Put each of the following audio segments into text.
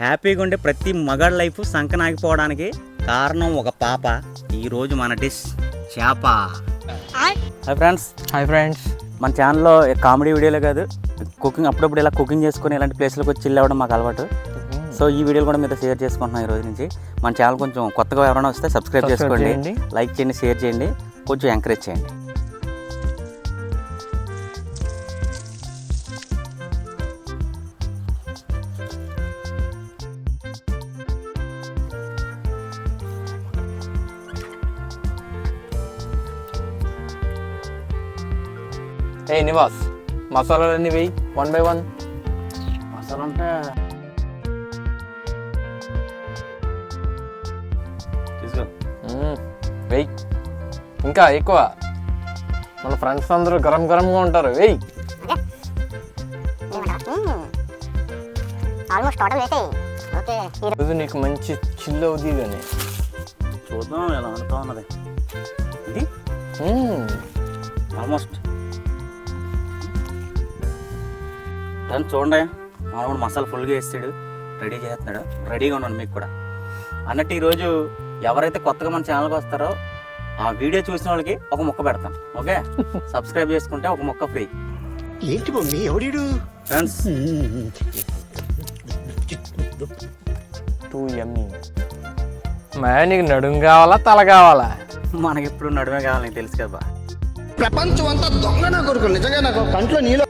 హ్యాపీగా ఉండే ప్రతి మగాడి లైఫ్ సంకనాగిపోవడానికి కారణం ఒక పాప. ఈరోజు మన డిష్ చేప. హాయ్ ఫ్రెండ్స్ హాయ్ ఫ్రెండ్స్ మన ఛానల్లో కామెడీ వీడియోలే కాదు కుకింగ్ అప్పుడప్పుడు ఇలా కుకింగ్ చేసుకొని ఇలాంటి ప్లేస్లకు వచ్చి చిల్ అవ్వడం మాకు అలవాటు. సో ఈ వీడియోలు కూడా మీతో షేర్ చేసుకుంటున్నాం ఈ రోజు నుంచి. మన ఛానల్ కొంచెం కొత్తగా ఎవరైనా వస్తే సబ్స్క్రైబ్ చేసుకోండి. లైక్ చేయండి షేర్ చేయండి. కొంచెం ఎంకరేజ్ చేయండి. ఏ నివాస్ మసాలాలన్నీ వెయ్యి వన్ బై వన్ మసాలా అంటే వెయ్యి ఇంకా ఎక్కువ. మన ఫ్రెండ్స్ అందరూ గరం గరంగా ఉంటారు. వెయ్యి ఆల్మోస్ట్ టోటల్ వేసేయి. ఓకే. ఈరోజు నీకు మంచి చిల్ అవుతుంది కానీ. చూద్దాం ఎలా వండుతా ఉన్నది ఇది? ఆల్మోస్ట్. దాన్ని చూడండి. మామూలు మసాలా ఫుల్గా వేస్తాడు. రెడీ చేస్తున్నాడు. రెడీగా ఉన్నాడు మీకు కూడా. అన్నట్టు ఈరోజు ఎవరైతే కొత్తగా మన ఛానల్కి వస్తారో ఆ వీడియో చూసిన వాళ్ళకి ఒక ముక్క పెడతాం. ఓకే? సబ్స్క్రైబ్ చేసుకుంటే ఒక ముక్క ఫ్రీ ఏంటి మమ్మీ? ఎవడీడు? ఫ్రెండ్స్ టూ ఎమ్మి మా నీకు నడుము కావాలా తల కావాలా? మనకి ఎప్పుడు నడుమే కావాలి నీకు తెలుసు కదా. ప్రపంచం అంతా దొంగ నా కొడుకు నిజంగా నాకు కంట్లో నీళ్ళు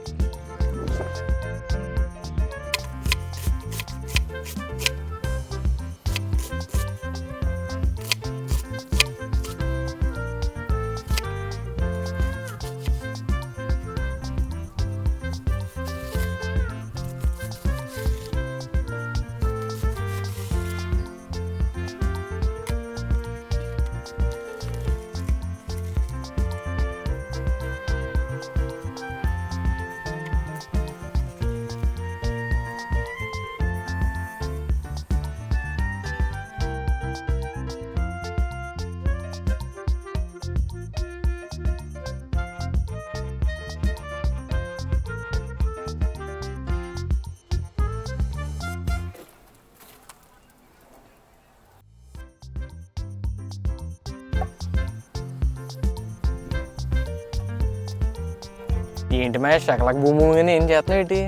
ఏంటి మా శకలక భూమి ఏం చేస్తున్నావు ఏంటి?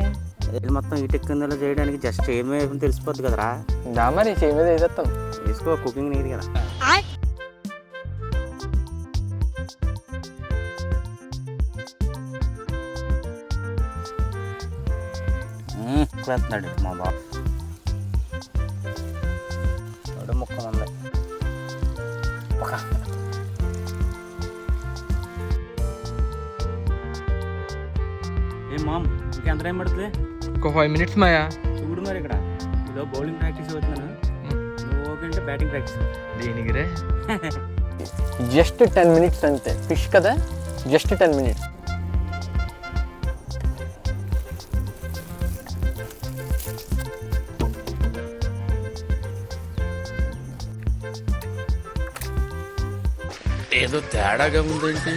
ఇది మొత్తం ఈ టెక్కిందలో చేయడానికి జస్ట్ ఏమే తెలిసిపోద్ది కదరా? దా మరి చేయి మీద వేసేస్తాను వేసుకో కుకింగ్ నీది కదా. వేస్తున్నాడు మా బాబు. ముక్క ఉంది మామ్ ఇంకెంత టైం పడుతుంది? ఒక ఫైవ్ మినిట్స్ మాయా? చూడు మరి ఇక్కడ. ఇదో బౌలింగ్ ప్రాక్టీస్ అవుతున్నాను నువ్వు ఓకే అంటే బ్యాటింగ్ ప్రాక్టీస్ దేనికి రే? జస్ట్ టెన్ మినిట్స్ అంతే. ఫిష్ కదా? జస్ట్ టెన్ మినిట్స్ ఏదో తేడాగా ఉందేంటి?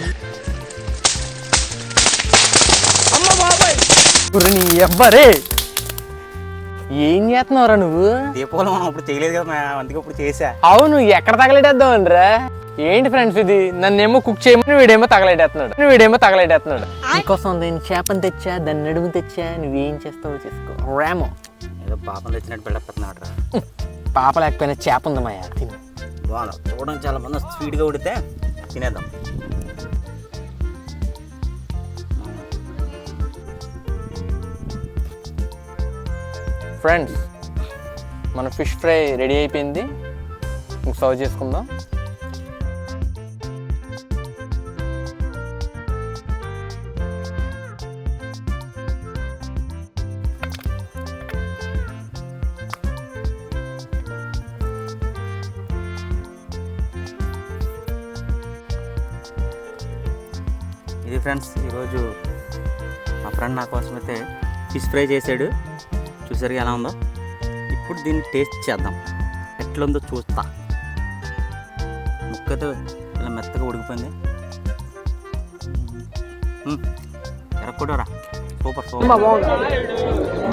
నీ ఎవ్వరే? ఏం చేస్తున్నావురా నువ్వు? దీపావళి మనం అప్పుడు చేయలేదు కదా అందుకే ఇప్పుడు చేసా. అవును ఎక్కడ తగలెట్టేద్దాం రా ఏంటి ఫ్రెండ్స్ ఇది? నన్నేమో కుక్ చేయమని వీడేమో తగలెట్టేస్తున్నాడు. వీడేమో తగలెట్టేస్తున్నాడు. నీకోసం నేను చేపని తెచ్చా దాన్ని నడుము తెచ్చా నువ్వేం చేస్తావో చేసుకో. రేమో. ఏదో పాపం తెచ్చినట్టు పెడుతున్నాడు రా. పాప లేకపోయినా చేప ఉంది మాయా? తిను. బాగా చూడడం చాలా మంది స్వీట్గా ఉడితే తినేద్దాం. ఫ్రెండ్స్ మన ఫిష్ ఫ్రై రెడీ అయిపోయింది. ఇంక సర్వ్ చేసుకుందాం. ఇది ఫ్రెండ్స్ ఈరోజు మా ఫ్రెండ్ నా కోసం అయితే ఫిష్ ఫ్రై చేశాడు. చూసారు ఎలా ఉందో? ఇప్పుడు దీన్ని టేస్ట్ చేద్దాం. ఎట్లుందో చూస్తా. ముక్కతో ఇలా మెత్తగా ఉడికిపోయింది. ఎరక్కొడరా సూపర్ సూపర్.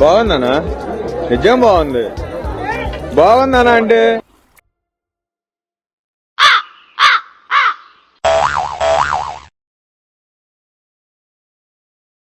బాగుందనా నిజం బాగుంది. బాగుందనా అంటే?